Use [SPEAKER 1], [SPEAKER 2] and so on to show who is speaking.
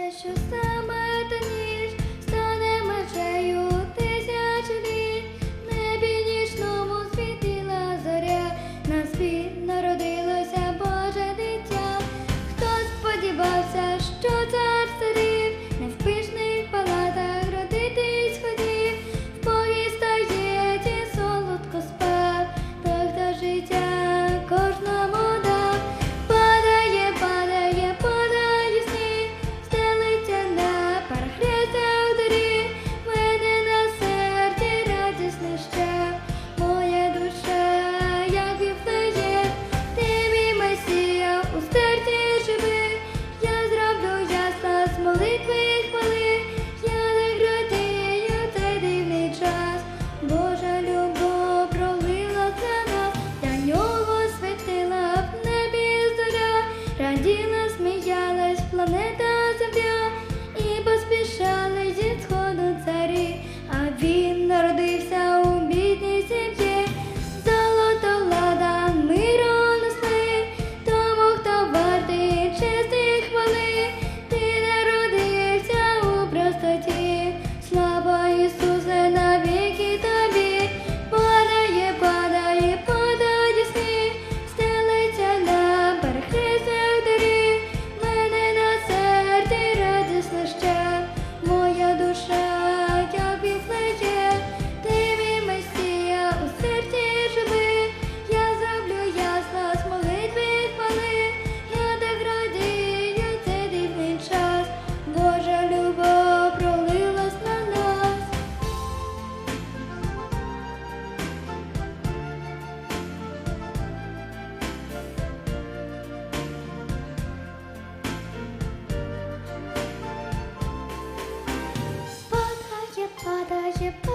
[SPEAKER 1] те, що саме. Раділа, планета to